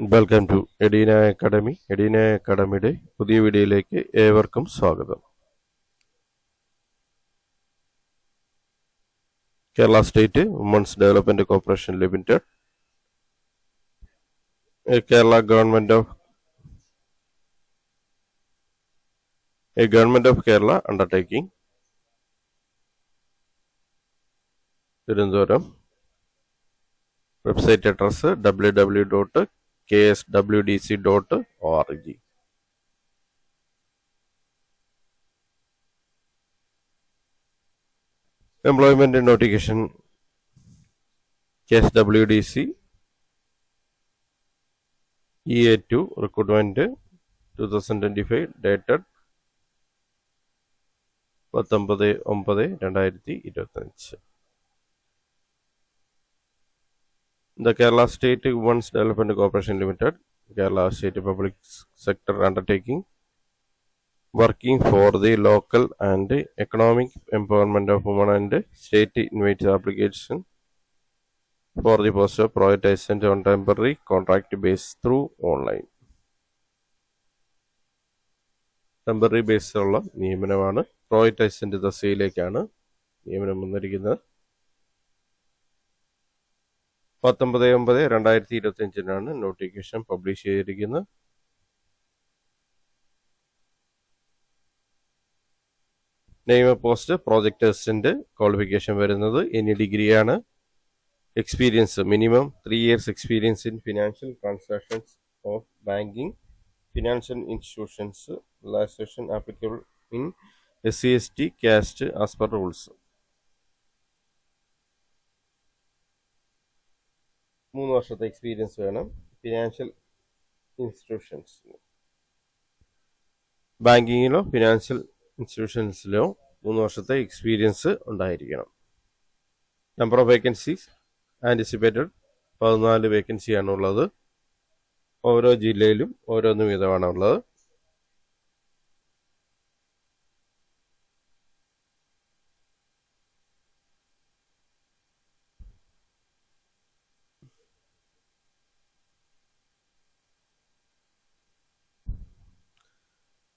Welcome to Edina academy Edina അക്കാഡമിയുടെ പുതിയ വീഡിയോയിലേക്ക് ഏവർക്കും സ്വാഗതം. Kerala state women's development corporation limited Kerala government of a government of Kerala undertaking Thiruvananthapuram. Website address W W dot K S W D C dot O R G employment notification K S W D C E A two recruitment two thousand twenty five dated പത്തൊമ്പത് ഒമ്പത് രണ്ടായിരത്തി ഇരുപത്തഞ്ച്. The Kerala State Women's Development Corporation Limited, Kerala State Public Sector Undertaking, working for the local and economic empowerment of women and state invites application for the post of prioritization on temporary contract based through online. Temporary ബേസിലുള്ള നിയമനമാണ് project assistant തസ്തികയിലേക്കാണ് നിയമനം വന്നിരിക്കുന്നത് പത്തൊമ്പത് ഒമ്പത് രണ്ടായിരത്തി ഇരുപത്തി അഞ്ചിനാണ് notification publish ചെയ്തിരിക്കുന്നത്. Name post project assistant qualification വരുന്നത് എനി ഡിഗ്രിയാണ്. Experience minimum three years experience in financial transactions of banking financial institutions relaxation applicable in S C S T caste as per rules. മൂന്ന് വർഷത്തെ experience വേണം. Financial institutions ബാങ്കിങ്ങിലോ financial ഇൻസ്റ്റിറ്റ്യൂഷൻസിലോ മൂന്ന് വർഷത്തെ experience ഉണ്ടായിരിക്കണം. നമ്പർ ഓഫ് വേക്കൻസീസ് ആന്റിസിപ്പേറ്റഡ് പതിനാല് വേക്കൻസിയാണുള്ളത് ഓരോ ജില്ലയിലും ഓരോന്ന് വീതമാണ്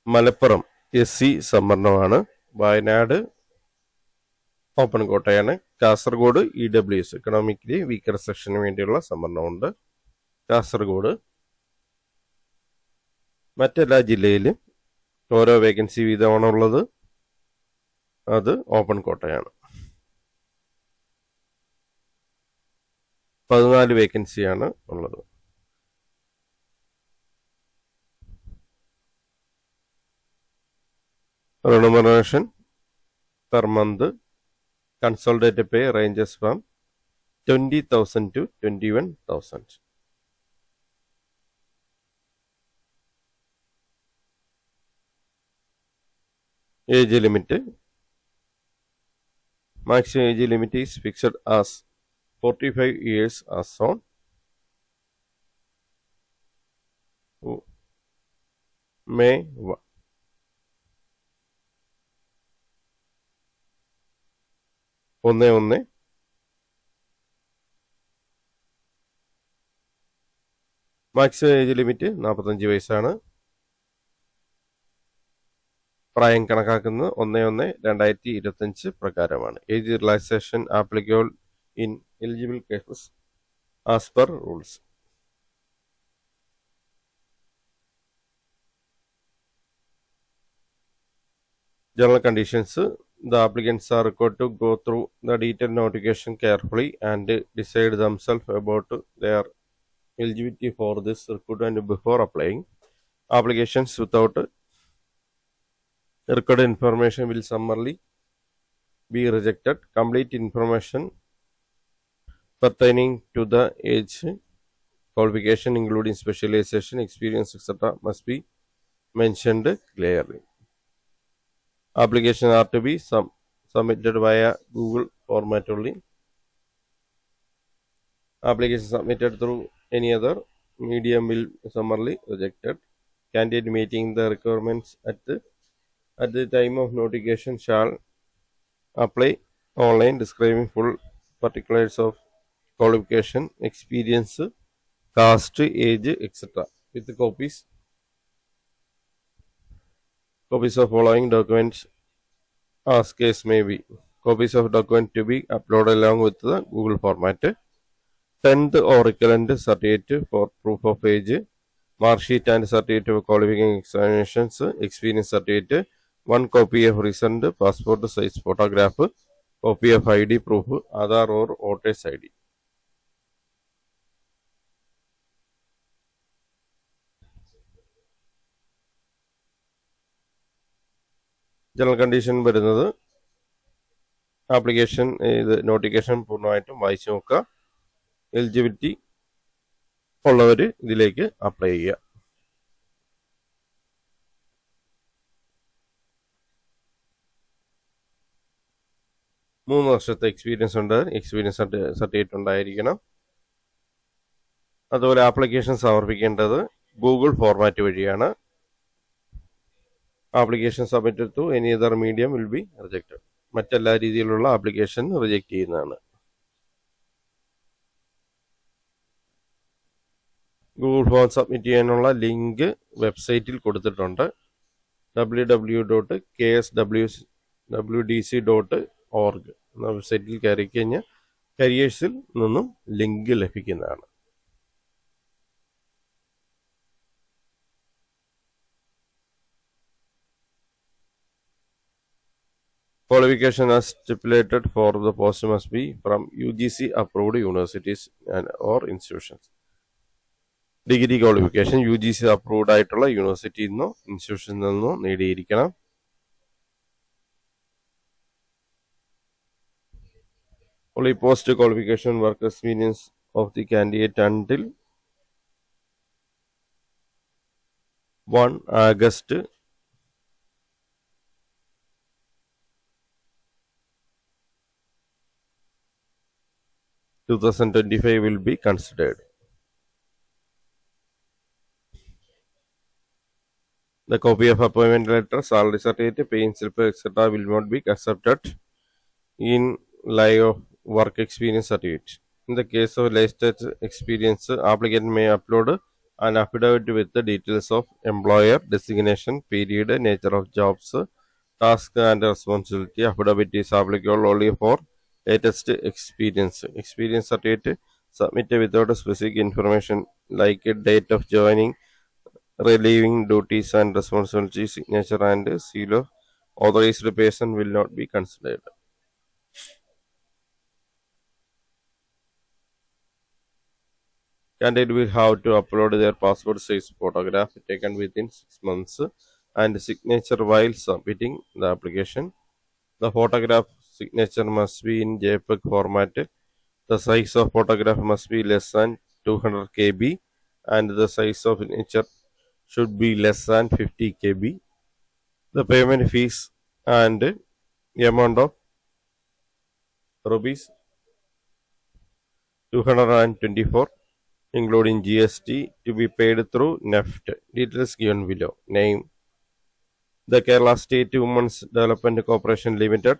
മലപ്പുറം എസ് സി സംവരണമാണ്. വയനാട് ഓപ്പൺ കോട്ടയാണ് Kasaragod E W S economically weaker സെക്ഷന് വേണ്ടിയുള്ള സംവരണമുണ്ട്. കാസർഗോഡ് മറ്റെല്ലാ ജില്ലയിലും ഓരോ വേക്കൻസി വീതമാണുള്ളത്. അത് ഓപ്പൺ കോട്ടയാണ് പതിനാല് വേക്കൻസിയാണ് ഉള്ളത്. Remuneration per month consolidated pay ranges from 20000 to 21000 age limit maximum age limit is fixed as 45 years as on May 1 ഒന്ന് ഒന്ന്. മാക്സിമം ഏജ് ലിമിറ്റ് നാൽപ്പത്തഞ്ച് വയസ്സാണ്. പ്രായം കണക്കാക്കുന്നത് ഒന്ന് ഒന്ന് രണ്ടായിരത്തി ഇരുപത്തഞ്ച് പ്രകാരമാണ്. Age relaxation applicable in eligible cases as per rules general conditions the applicants are required to go through the detailed notification carefully and decide themselves about their eligibility for this recruitment before applying. Applications without recorded information will summarily be rejected. Complete information pertaining to the age, qualification, including specialization, experience, etc., must be mentioned clearly. Application are to be sum, submitted via Google format only. Application submitted through any other medium will summarily rejected. Candidate meeting the requirements at the, at the time of notification shall apply online describing full particulars of qualification, experience, caste, age, etc. with copies copies of following documents as case may be. Copies of document to be uploaded along with the Google format. 10th or equivalent certificate for proof of age, mark sheet and certificate of qualifying examinations, experience certificate, one copy of recent passport size photograph, copy of ID proof, Other or Voters ID. General condition വരുന്നത് application ഇത് notification പൂർണമായിട്ടും വായിച്ചു നോക്കുക. Eligibility ഉള്ളവർ ഇതിലേക്ക് apply ചെയ്യുക. മൂന്ന് വർഷത്തെ എക്സ്പീരിയൻസ് ഉണ്ട്. എക്സ്പീരിയൻസ് സർട്ടിഫിക്കറ്റ് ഉണ്ടായിരിക്കണം. അതുപോലെ ആപ്ലിക്കേഷൻ സമർപ്പിക്കേണ്ടത് ഗൂഗിൾ ഫോർമാറ്റ് വഴിയാണ്. Application submitted to any other medium will be rejected. മറ്റെല്ലാ രീതിയിലുള്ള ആപ്ലിക്കേഷൻ റിജക്റ്റ് ചെയ്യുന്നതാണ്. ഗൂഗിൾ ഫോം സബ്മിറ്റ് ചെയ്യാനുള്ള ലിങ്ക് വെബ്സൈറ്റിൽ കൊടുത്തിട്ടുണ്ട്. W W dot K S W W D C dot org എന്ന വെബ്സൈറ്റിൽ കയറി കഴിഞ്ഞാൽ കരിയേഴ്സിൽ നിന്നും ലിങ്ക് ലഭിക്കുന്നതാണ്. qualification as stipulated for the post must be from UGC approved universities and or institutions. Degree qualification U G C approved ആയിട്ടുള്ള യൂണിവേഴ്സിറ്റിയിൽ നിന്നോ ഇൻസ്റ്റിറ്റ്യൂഷനിൽ നിന്നോ നേടിയിരിക്കണം അപ്പോൾ ഈ post qualification work experience of the candidate until one August 2025 will be considered. The copy of appointment letter, salary certificate, pay slip, etc. will not be accepted in lieu of work experience certificate. In the case of legislative experience, applicant may upload an affidavit with the details of employer, designation, period, nature of jobs, task and responsibility. Affidavit is applicable only for latest experience. Experience certificate submitted without specific information like date of joining, relieving duties and responsibilities, signature and seal of authorized person will not be considered. Candidate will have to upload their passport size photograph taken within six months and signature while submitting the application. The photograph signature must be in JPEG format. The size of photograph must be less than 200 KB and the size of signature should be less than 50 KB. The payment fees and amount of rupees 224 including GST to be paid through NEFT. Details given below. Name the Kerala State Women's Development Corporation Limited.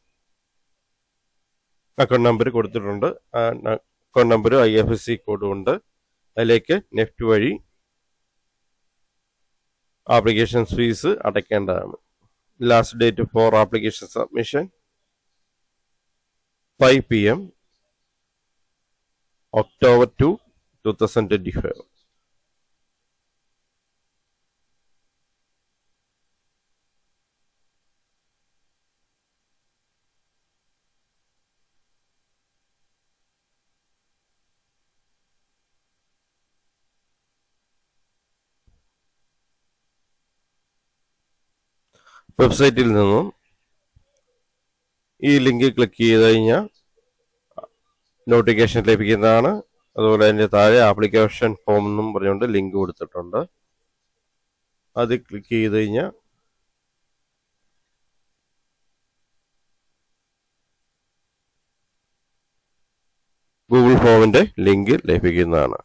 Account number കൊടുത്തിട്ടുണ്ട്. Account number I F S C കോഡും ഉണ്ട് അതിലേക്ക് NEFT വഴി application fees അടയ്ക്കേണ്ടതാണ്. Last date for application submission five P M October two two thousand twenty five വെബ്സൈറ്റിൽ നിന്നും ഈ link click ചെയ്ത് കഴിഞ്ഞാൽ നോട്ടിഫിക്കേഷൻ ലഭിക്കുന്നതാണ്. അതുപോലെ അതിന്റെ താഴെ ആപ്ലിക്കേഷൻ ഫോം എന്നും പറഞ്ഞുകൊണ്ട് ലിങ്ക് കൊടുത്തിട്ടുണ്ട്. അത് ക്ലിക്ക് ചെയ്ത് കഴിഞ്ഞാൽ ഗൂഗിൾ ഫോമിന്റെ ലിങ്ക് ലഭിക്കുന്നതാണ്.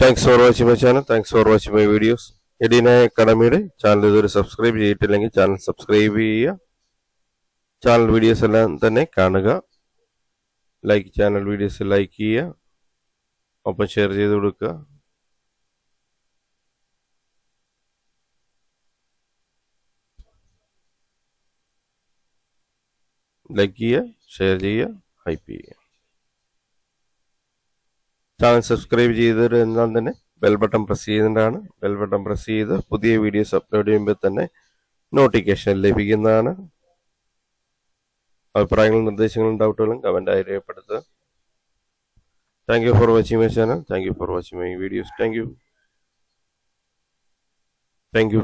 Thanks for watching my channel thanks for watching my videos Edina അക്കാഡമിയുടെ channel ഇതുവരെ സബ്സ്ക്രൈബ് ചെയ്തിട്ടില്ലെങ്കിൽ ചാനൽ സബ്സ്ക്രൈബ് ചെയ്യുക. ചാനൽ വീഡിയോസ് എല്ലാം തന്നെ കാണുക. ലൈക്ക് ചാനൽ വീഡിയോസ് ലൈക്ക് ചെയ്യുക. ഒപ്പം ഷെയർ ചെയ്ത് കൊടുക്കുക. ലൈക്ക് ചെയ്യുക ഷെയർ ചെയ്യുക ഹൈപ്പ് ചെയ്യുക. ചാനൽ സബ്സ്ക്രൈബ് ചെയ്തവരെല്ലാം തന്നെ ബെൽ ബട്ടൺ പ്രസ് ചെയ്യുന്നതാണ്. ബെൽ ബട്ടൺ പ്രസ് ചെയ്ത് പുതിയ വീഡിയോസ് അപ്ലോഡ് ചെയ്യുമ്പോൾ തന്നെ നോട്ടിഫിക്കേഷൻ ലഭിക്കുന്നതാണ്. അഭിപ്രായങ്ങളും നിർദ്ദേശങ്ങളും ഡൗട്ടുകളും കമന്റായി രേഖപ്പെടുത്തുക. Thank you for watching my channel thank you for watching my videos thank you thank you